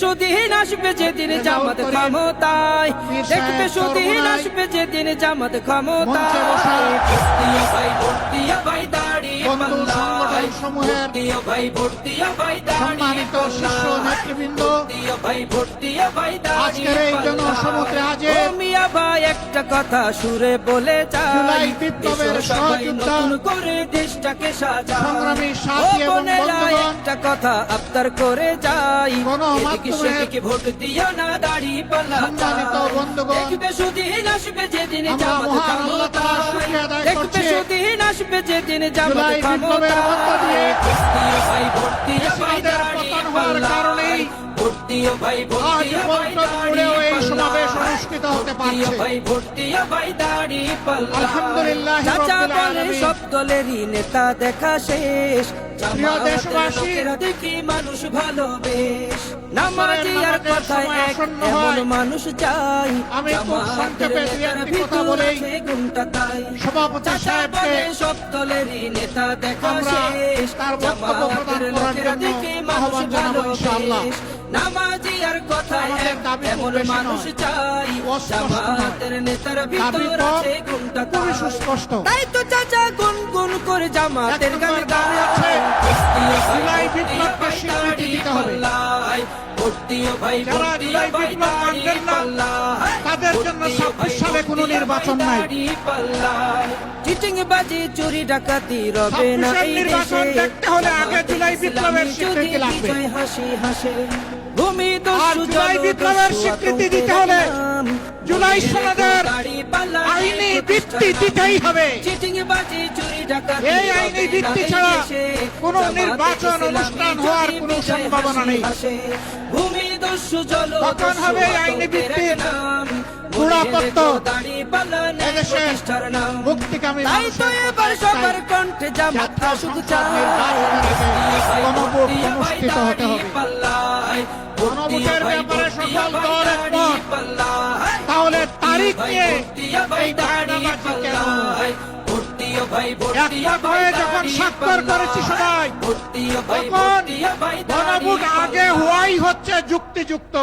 সুদিন আসবে যেদিন জামাত ক্ষমতায়। দেখবে সুদিন আসবে যেদিন জামাত ক্ষমতায়। ভাই ভর্তিয়া ভাই দাড়ি বন্ধু সংগঠন সমূহের ভর্তিয়া ভাই ভর্তিয়া ভাই দাড়ি সম্মানিত শিষ্য নেতৃবৃন্দ ভর্তিয়া ভাই ভর্তিয়া আজকের এই জনসমুদ্রে হাজির ভাই একটা কথা সুরে বলে জুলাই যাই বিপ্লবের দেশ সবাই নতুন করে দেশটাকে সাজা সংগ্রামী সাথী এবং বন্ধুগণ, একটা কথা আবদার করে যাই এদিকে সেদিকে ভোট দিও না দাড়ি পাল্লা দেখবে সুদিন আসবে যেদিন জামাত ক্ষমতায় দেখবে। সুদিন আসবে যেদিন জামাত বিপ্লবের মধ্য দিয়ে। ভাই ভাই দাড়ি পাল্লা কারণেই। ভর্তিয়া ভাই ভাই দাড়ি। অনুষ্ঠিত হতে পারছে। আলহামদুলিল্লাহ। সব দলেরই নেতা দেখা শেষ। প্রিয় দেশবাসী, দেখি মানুষ ভালোবেশ। নামাজি আর কথায় এক এমন মানুষ চাই। আমি খুব সংক্ষেপে দুই কথা বলেই গুণটা তাই। সভাপতি সাহেবকে সব দলেরই নেতা দেখা শেষ। তার বক্তব্য প্রদান করার জন্য আহ্বান জানাব ইনশাআল্লাহ। নামাজি আর খুব এমন মানুষ চাই। জামাতের নেতার ভিতর আছে গুণটা খুবই সুস্পষ্ট। তাই তো চাচা গুন গুন করে জামাতের গান নম্বর আছে, জুলাই বিপ্লবকে স্বীকৃতি দিতে হবে। যারা জুলাই বিপ্লব মানবেন তাদের জন্য 26 সালে কোনো নির্বাচন নাই। চিটিং বাজি চুরি ডাকাতি রবে না এই নির্বাচন। দেখতে হলে আগে জুলাই বিপ্লবের স্বীকৃতি লাগবে। হাসি হাসে ভূমি জুলাই বিপ্লবের স্বীকৃতি দিতে হলে জুলাই সনদের আইনি ভিত্তি দিতেই হবে এই আইনি ভিত্তি ছাড়া কোনো নির্বাচন অনুষ্ঠান হওয়ার কোনো সম্ভাবনা নেই। ভূমি দস্যু তখন হবে আইনি ভিত্তির নাম। মুক্তিকামী তাই তো এবার সবার কণ্ঠে জামাত শুধু চায়। আগে গণভোট অনুষ্ঠিত হতে হবে। গণভোটের ব্যাপারে সকল দল একমত। তাহলে তারিখ নিয়ে এই যখন স্বাক্ষর করেছি সবাই তখন গণভোট আগে হওয়াই হচ্ছে যুক্তিযুক্ত।